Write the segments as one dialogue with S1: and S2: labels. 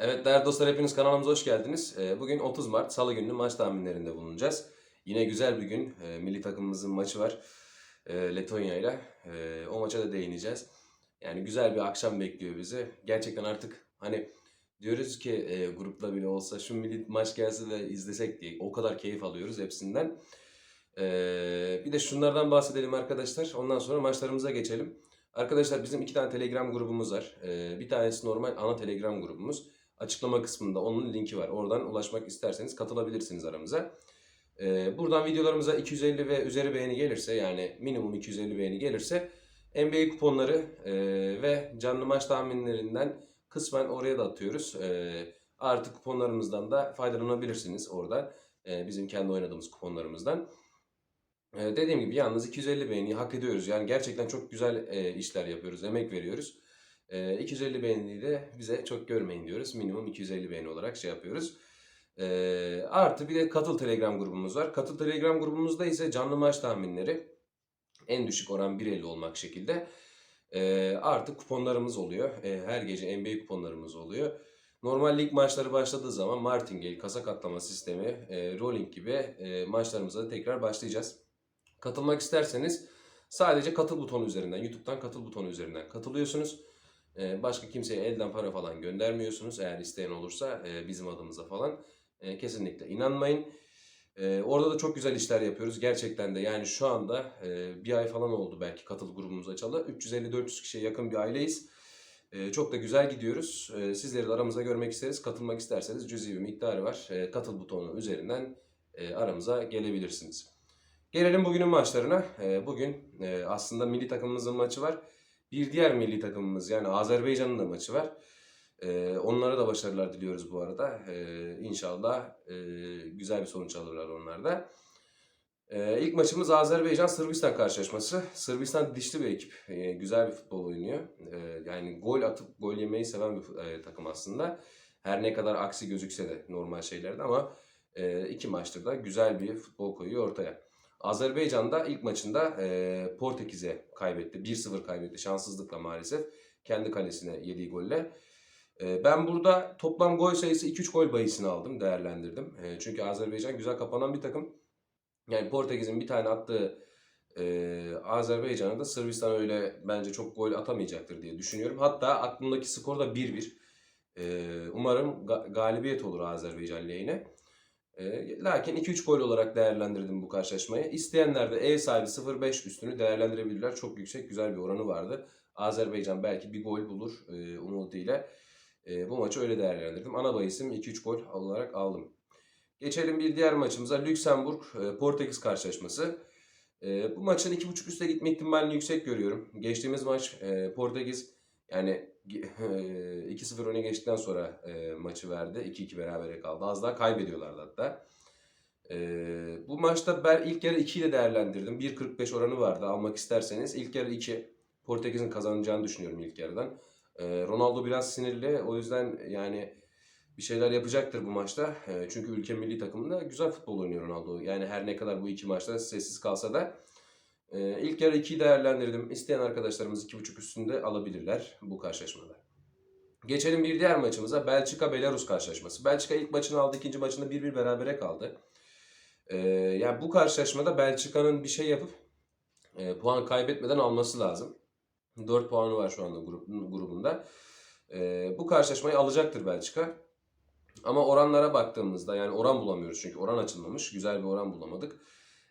S1: Evet değerli dostlar hepiniz kanalımıza hoş geldiniz. Ee, Bugün 30 Mart Salı günü maç tahminlerinde bulunacağız. Yine güzel bir gün. Ee, Milli takımımızın maçı var ee, Letonya ile. O maça da değineceğiz. Yani güzel bir akşam bekliyor bizi. Gerçekten artık hani diyoruz ki e, grupla bile olsa şu milli maç gelse de izlesek diye. O kadar keyif alıyoruz hepsinden. Bir de şunlardan bahsedelim arkadaşlar. Ondan sonra maçlarımıza geçelim. Arkadaşlar bizim iki tane Telegram grubumuz var. Bir tanesi normal ana Telegram grubumuz. Açıklama kısmında onun linki var. Oradan ulaşmak isterseniz katılabilirsiniz aramıza. Ee, buradan videolarımıza 250 ve üzeri beğeni gelirse yani minimum 250 beğeni gelirse NBA kuponları e, ve canlı maç tahminlerinden kısmen oraya da atıyoruz. E, artı kuponlarımızdan da faydalanabilirsiniz orada. E, bizim kendi oynadığımız kuponlarımızdan. E, dediğim gibi yalnız 250 beğeniyi hak ediyoruz. Yani gerçekten çok güzel e, işler yapıyoruz, emek veriyoruz. E, 250 beğeniyi de bize çok görmeyin diyoruz. Minimum 250 beğeni olarak şey yapıyoruz. E, artı bir de Katıl Telegram grubumuz var. Katıl Telegram grubumuzda ise canlı maç tahminleri en düşük oran 1.50 olmak şekilde e, artı kuponlarımız oluyor. E, her gece NBA kuponlarımız oluyor. Normal lig maçları başladığı zaman martingale, kasa katlama sistemi, e, rolling gibi e, maçlarımıza da tekrar başlayacağız. Katılmak isterseniz sadece katıl butonu üzerinden, YouTube'dan katıl butonu üzerinden katılıyorsunuz. Ee, Başka kimseye elden para falan göndermiyorsunuz. Eğer isteyen olursa e, bizim adımıza falan e, kesinlikle inanmayın. E, Orada da çok güzel işler yapıyoruz. Gerçekten de yani şu anda bir ay falan oldu belki katıl grubumuz açalı. 350-400 kişiye yakın bir aileyiz. Çok da güzel gidiyoruz. Sizleri de aramızda görmek isteriz. Katılmak isterseniz cüzi bir miktarı var. Katıl butonu üzerinden aramıza gelebilirsiniz. Gelelim bugünün maçlarına. Bugün aslında milli takımımızın maçı var. Bir diğer milli takımımız yani Azerbaycan'ın da maçı var. Ee, Onlara da başarılar diliyoruz bu arada. Ee, İnşallah e, güzel bir sonuç alırlar onlar da. Ee, İlk maçımız Azerbaycan-Sırbistan karşılaşması. Sırbistan dişli bir ekip. Ee, Güzel bir futbol oynuyor. Ee, Yani gol atıp gol yemeyi seven bir e, takım aslında. Her ne kadar aksi gözükse de normal şeylerde ama e, iki maçtır da güzel bir futbol koyuyor ortaya. Azerbaycan'da ilk maçında e, Portekiz'e kaybetti. 1-0 kaybetti şanssızlıkla maalesef. Kendi kalesine yediği golle. E, ben burada toplam gol sayısı 2-3 gol bahisini aldım, değerlendirdim. E, çünkü Azerbaycan güzel kapanan bir takım. Yani Portekiz'in bir tane attığı e, Azerbaycan'a da Sırbistan öyle bence çok gol atamayacaktır diye düşünüyorum. Hatta aklımdaki skor da 1-1. E, umarım ga- galibiyet olur Azerbaycan lehine. E, lakin 2-3 gol olarak değerlendirdim bu karşılaşmayı. İsteyenler de ev sahibi 0-5 üstünü değerlendirebilirler. Çok yüksek güzel bir oranı vardı. Azerbaycan belki bir gol bulur e, umuduyla. E, bu maçı öyle değerlendirdim. Ana bahisim 2-3 gol olarak aldım. Geçelim bir diğer maçımıza. Lüksemburg e, Portekiz karşılaşması. Bu maçın 2.5 üste gitme ihtimalini yüksek görüyorum. Geçtiğimiz maç e, Portekiz yani e, 2-0 öne geçtikten sonra e, maçı verdi. 2-2 berabere kaldı. Az daha kaybediyorlardı hatta. E, bu maçta ben ilk yarı 2 ile değerlendirdim. 1.45 oranı vardı almak isterseniz. İlk yarı 2. Portekiz'in kazanacağını düşünüyorum ilk yarıdan. E, Ronaldo biraz sinirli. O yüzden yani bir şeyler yapacaktır bu maçta. E, çünkü ülke milli takımında güzel futbol oynuyor Ronaldo. Yani her ne kadar bu iki maçta sessiz kalsa da ee, ilk yarı 2'yi değerlendirdim. İsteyen arkadaşlarımız 2.5 üstünde alabilirler bu karşılaşmada. Geçelim bir diğer maçımıza. Belçika-Belarus karşılaşması. Belçika ilk maçını aldı, ikinci maçında 1-1 berabere kaldı. Ee, yani bu karşılaşmada Belçika'nın bir şey yapıp e, puan kaybetmeden alması lazım. 4 puanı var şu anda grubunda. Ee, bu karşılaşmayı alacaktır Belçika. Ama oranlara baktığımızda yani oran bulamıyoruz çünkü oran açılmamış. Güzel bir oran bulamadık.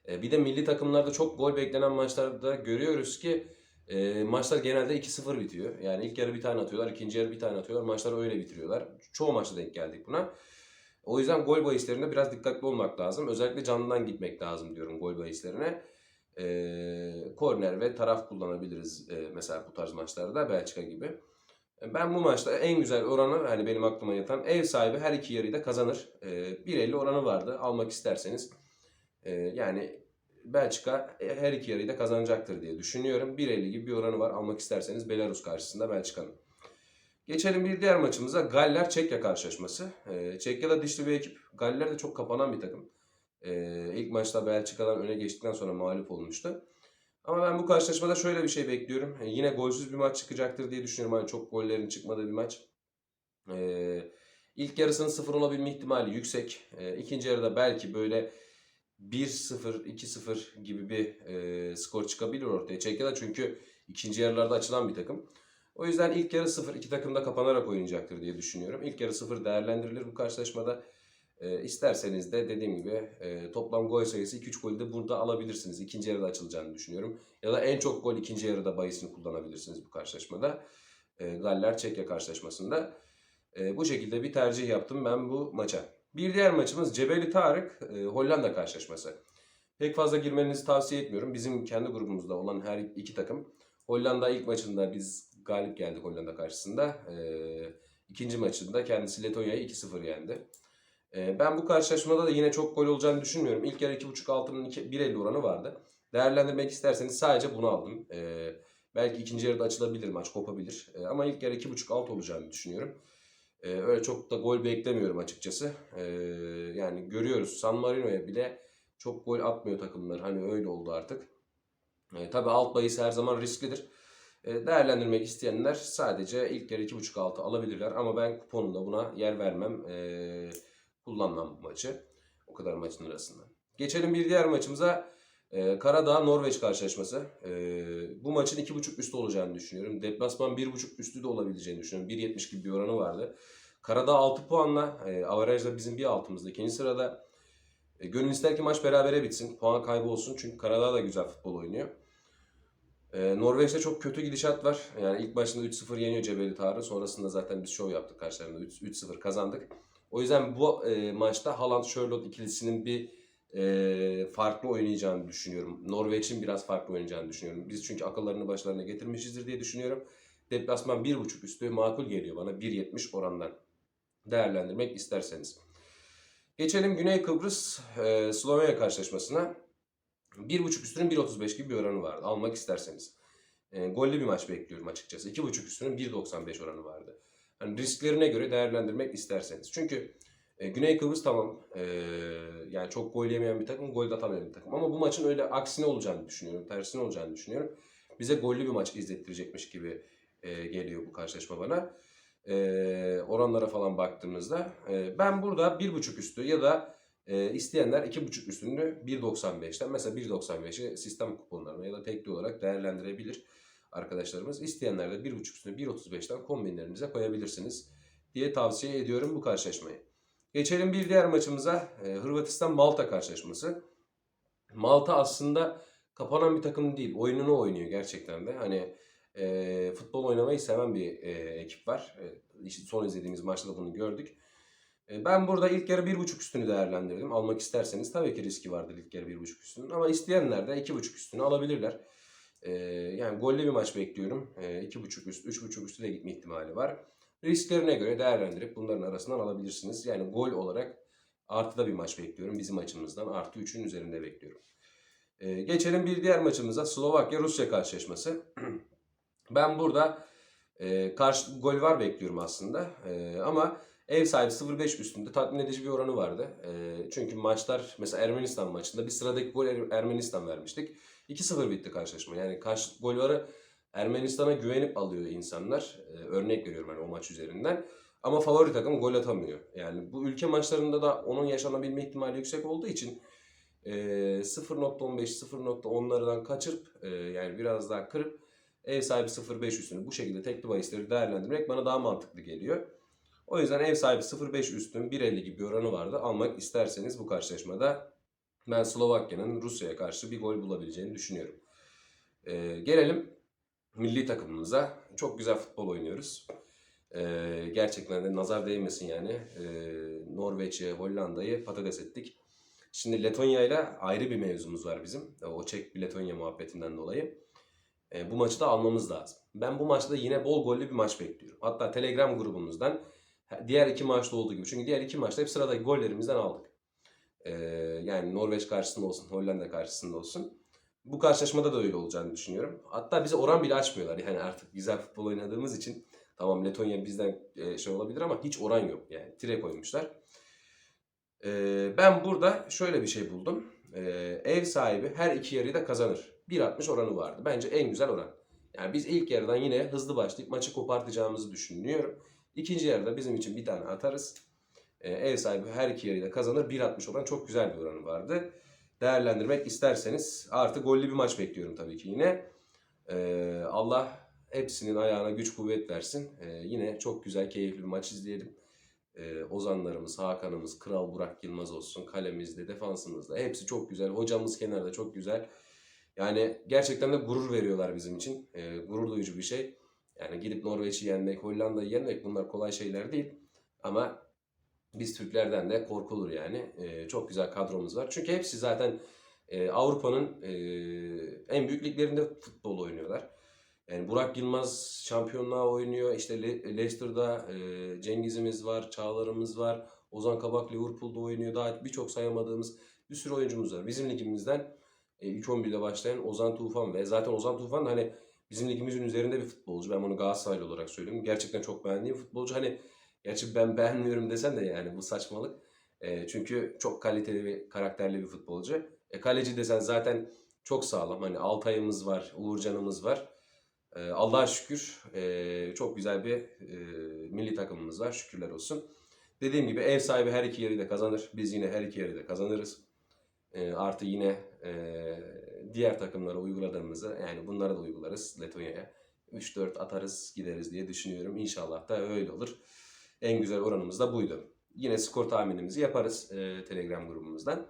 S1: E, Bir de milli takımlarda çok gol beklenen maçlarda görüyoruz ki e, maçlar genelde 2-0 bitiyor. Yani ilk yarı bir tane atıyorlar, ikinci yarı bir tane atıyorlar. Maçları öyle bitiriyorlar. Çoğu maçta denk geldik buna. O yüzden gol bahislerinde biraz dikkatli olmak lazım. Özellikle canlıdan gitmek lazım diyorum gol bahislerine. E, korner ve taraf kullanabiliriz e, mesela bu tarz maçlarda Belçika gibi. E, Ben bu maçta en güzel oranı hani benim aklıma yatan ev sahibi her iki yarıyı da kazanır. E, 1.50 oranı vardı almak isterseniz. Ee, yani Belçika e, her iki yarıyı da kazanacaktır diye düşünüyorum. 1.50 gibi bir oranı var almak isterseniz Belarus karşısında Belçika'nın. Geçelim bir diğer maçımıza Galler-Çekya karşılaşması. Ee, Çekya da dişli bir ekip. Galler de çok kapanan bir takım. Ee, ilk maçta Belçika'dan öne geçtikten sonra mağlup olmuştu. Ama ben bu karşılaşmada şöyle bir şey bekliyorum. Ee, yine golsüz bir maç çıkacaktır diye düşünüyorum. Hani çok gollerin çıkmadığı bir maç. Ee, İlk yarısının sıfır olabilme ihtimali yüksek. E, ikinci yarıda belki böyle 1-0, 2-0 gibi bir e, skor çıkabilir ortaya. Çekya'da çünkü ikinci yarılarda açılan bir takım. O yüzden ilk yarı 0, iki takım da kapanarak oynayacaktır diye düşünüyorum. İlk yarı 0 değerlendirilir bu karşılaşmada. E, isterseniz de dediğim gibi e, toplam gol sayısı 2-3 golü de burada alabilirsiniz. İkinci yarıda açılacağını düşünüyorum. Ya da en çok gol ikinci yarıda bahisini kullanabilirsiniz bu karşılaşmada. E, Galler Çekya karşılaşmasında. E, bu şekilde bir tercih yaptım ben bu maça. Bir diğer maçımız Cebeli Tarık e, Hollanda karşılaşması. Pek fazla girmenizi tavsiye etmiyorum. Bizim kendi grubumuzda olan her iki takım. Hollanda ilk maçında biz galip geldik Hollanda karşısında. E, ikinci maçında kendisi Letonya'yı 2-0 yendi. E, ben bu karşılaşmada da yine çok gol olacağını düşünmüyorum. İlk yarı 2.5 altının 1.50 oranı vardı. Değerlendirmek isterseniz sadece bunu aldım. E, belki ikinci yarıda açılabilir maç, kopabilir. E, ama ilk yarı 2.5 alt olacağını düşünüyorum. Ee, öyle çok da gol beklemiyorum açıkçası. Ee, yani görüyoruz San Marino'ya bile çok gol atmıyor takımlar. Hani öyle oldu artık. Ee, tabii alt bahis her zaman risklidir. Ee, değerlendirmek isteyenler sadece ilk yarı 2.5 altı alabilirler. Ama ben kuponunda buna yer vermem. Ee, kullanmam maçı. O kadar maçın arasında. Geçelim bir diğer maçımıza. Ee, Karadağ Norveç karşılaşması. Ee, bu maçın 2.5 üstü olacağını düşünüyorum. Deplasman 1.5 üstü de olabileceğini düşünüyorum. 1.70 gibi bir oranı vardı. Karadağ 6 puanla, e, averajda bizim bir altımızda. ikinci sırada. E, gönül ister ki maç berabere bitsin. Puan kaybı olsun çünkü Karadağ da güzel futbol oynuyor. E, Norveç'te çok kötü gidişat var. Yani ilk başında 3-0 yeniyor Cebeli Tarık. Sonrasında zaten biz şov yaptık karşılarında. 3-0 kazandık. O yüzden bu e, maçta Haaland-Sherlock ikilisinin bir e, farklı oynayacağını düşünüyorum. Norveç'in biraz farklı oynayacağını düşünüyorum. Biz çünkü akıllarını başlarına getirmişizdir diye düşünüyorum. Deplasman 1.5 üstü makul geliyor bana 1.70 orandan değerlendirmek isterseniz. Geçelim Güney Kıbrıs e, Slovenya karşılaşmasına. 1.5 üstünün 1.35 gibi bir oranı vardı. Almak isterseniz. E, gollü bir maç bekliyorum açıkçası. 2.5 üstünün 1.95 oranı vardı. Hani risklerine göre değerlendirmek isterseniz. Çünkü e, Güney Kıbrıs tamam. E, yani çok gol yemeyen bir takım, gol de atamayan bir takım. Ama bu maçın öyle aksine olacağını düşünüyorum. Tersine olacağını düşünüyorum. Bize gollü bir maç izlettirecekmiş gibi e, geliyor bu karşılaşma bana. E, oranlara falan baktığımızda. E, ben burada 1.5 üstü ya da e, isteyenler 2.5 üstünü 1.95'ten mesela 1.95'i sistem kuponlarına ya da tekli olarak değerlendirebilir arkadaşlarımız. İsteyenler de 1.5 üstünü 1.35'ten kombinlerinize koyabilirsiniz diye tavsiye ediyorum bu karşılaşmayı. Geçelim bir diğer maçımıza. E, Hırvatistan-Malta karşılaşması. Malta aslında kapanan bir takım değil. Oyununu oynuyor gerçekten de. Hani e, futbol oynamayı seven bir e, ekip var. E, son izlediğimiz maçta da bunu gördük. E, ben burada ilk yarı 1.5 üstünü değerlendirdim. Almak isterseniz tabii ki riski vardır ilk yarı 1.5 üstünün. Ama isteyenler de 2.5 üstünü alabilirler. E, yani gollü bir maç bekliyorum. E, 2.5 üst, 3.5 üstü de gitme ihtimali var. Risklerine göre değerlendirip bunların arasından alabilirsiniz. Yani gol olarak artıda bir maç bekliyorum. Bizim açımızdan artı 3'ün üzerinde bekliyorum. Ee, geçelim bir diğer maçımıza. Slovakya-Rusya karşılaşması. ben burada e, karşı gol var bekliyorum aslında. E, ama ev sahibi 0.5 üstünde tatmin edici bir oranı vardı. E, çünkü maçlar mesela Ermenistan maçında bir sıradaki gol Er- Ermenistan vermiştik. 2-0 bitti karşılaşma. Yani karşı gol varı Ermenistan'a güvenip alıyor insanlar. Ee, örnek veriyorum hani o maç üzerinden. Ama favori takım gol atamıyor. Yani bu ülke maçlarında da onun yaşanabilme ihtimali yüksek olduğu için e, 0.15 0.10'lardan kaçırıp e, yani biraz daha kırıp ev sahibi 0.5 üstünü bu şekilde tekli bahisleri değerlendirmek bana daha mantıklı geliyor. O yüzden ev sahibi 0.5 üstün 1.50 gibi oranı vardı. Almak isterseniz bu karşılaşmada ben Slovakya'nın Rusya'ya karşı bir gol bulabileceğini düşünüyorum. Ee, gelelim milli takımımıza. Çok güzel futbol oynuyoruz. Ee, gerçekten de nazar değmesin yani. Ee, Norveç'i, Hollanda'yı patates ettik. Şimdi Letonya ile ayrı bir mevzumuz var bizim. O Çek Letonya muhabbetinden dolayı. Ee, bu maçı da almamız lazım. Ben bu maçta yine bol gollü bir maç bekliyorum. Hatta Telegram grubumuzdan diğer iki maçta olduğu gibi. Çünkü diğer iki maçta hep sıradaki gollerimizden aldık. Ee, yani Norveç karşısında olsun, Hollanda karşısında olsun. Bu karşılaşmada da öyle olacağını düşünüyorum. Hatta bize oran bile açmıyorlar. Yani artık güzel futbol oynadığımız için tamam Letonya bizden e, şey olabilir ama hiç oran yok. Yani tire koymuşlar. Ee, ben burada şöyle bir şey buldum. Ee, ev sahibi her iki yarıyı da kazanır. 1.60 oranı vardı. Bence en güzel oran. Yani biz ilk yarıdan yine hızlı başlayıp maçı kopartacağımızı düşünüyorum. İkinci yarıda bizim için bir tane atarız. E, ev sahibi her iki yarıyı da kazanır. 1.60 olan çok güzel bir oranı vardı. Değerlendirmek isterseniz artı gollü bir maç bekliyorum tabii ki yine. E, Allah hepsinin ayağına güç kuvvet versin. E, yine çok güzel keyifli bir maç izleyelim. E, Ozanlarımız, Hakan'ımız, Kral Burak Yılmaz olsun. Kalemizde, defansımızda. Hepsi çok güzel. Hocamız kenarda çok güzel. Yani gerçekten de gurur veriyorlar bizim için. E, gurur duyucu bir şey. Yani gidip Norveç'i yenmek, Hollanda'yı yenmek bunlar kolay şeyler değil. Ama biz Türklerden de korkulur yani. E, çok güzel kadromuz var. Çünkü hepsi zaten e, Avrupa'nın e, en büyük liglerinde futbol oynuyorlar. Yani Burak Yılmaz şampiyonluğa oynuyor. İşte Le- Leicester'da e, Cengiz'imiz var, Çağlar'ımız var. Ozan Kabak Liverpool'da oynuyor. Daha birçok sayamadığımız bir sürü oyuncumuz var. Bizim ligimizden e, ilk 11'de başlayan Ozan Tufan ve zaten Ozan Tufan hani bizim ligimizin üzerinde bir futbolcu. Ben bunu Galatasaraylı olarak söylüyorum. Gerçekten çok beğendiğim futbolcu. Hani gerçi ben beğenmiyorum desen de yani bu saçmalık. E, çünkü çok kaliteli ve karakterli bir futbolcu. E, kaleci desen zaten çok sağlam. Hani Altay'ımız var, Uğurcan'ımız var. E, Allah'a şükür e, çok güzel bir e, milli takımımız var. Şükürler olsun. Dediğim gibi ev sahibi her iki yarıyı da kazanır. Biz yine her iki yarıyı da kazanırız. E, artı yine e, diğer takımlara uyguladığımızı yani bunlara da uygularız Letonya'ya. 3-4 atarız gideriz diye düşünüyorum. İnşallah da öyle olur. En güzel oranımız da buydu. Yine skor tahminimizi yaparız e, Telegram grubumuzdan.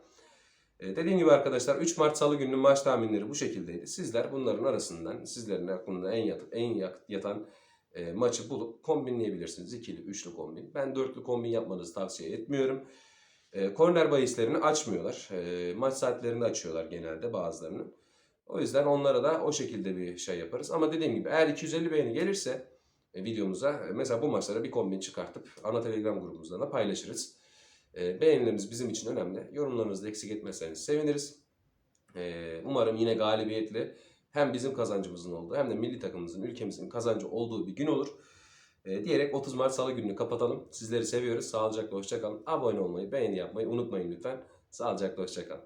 S1: E, dediğim gibi arkadaşlar 3 Mart Salı gününün maç tahminleri bu şekildeydi. Sizler bunların arasından sizlerin aklında en yat, en yatan e, maçı bulup kombinleyebilirsiniz. İkili, üçlü kombin. Ben dörtlü kombin yapmanızı tavsiye etmiyorum. E, korner bahislerini açmıyorlar. E, maç saatlerini açıyorlar genelde bazılarının. O yüzden onlara da o şekilde bir şey yaparız. Ama dediğim gibi eğer 250 beğeni gelirse videomuza e, mesela bu maçlara bir kombin çıkartıp ana telegram grubumuzdan da paylaşırız. E, beğenileriniz bizim için önemli. Yorumlarınızı eksik etmezseniz seviniriz. E, umarım yine galibiyetli hem bizim kazancımızın olduğu hem de milli takımımızın, ülkemizin kazancı olduğu bir gün olur. E, diyerek 30 Mart Salı gününü kapatalım. Sizleri seviyoruz. Sağlıcakla hoşçakalın. Abone olmayı, beğeni yapmayı unutmayın lütfen. Sağlıcakla hoşçakalın.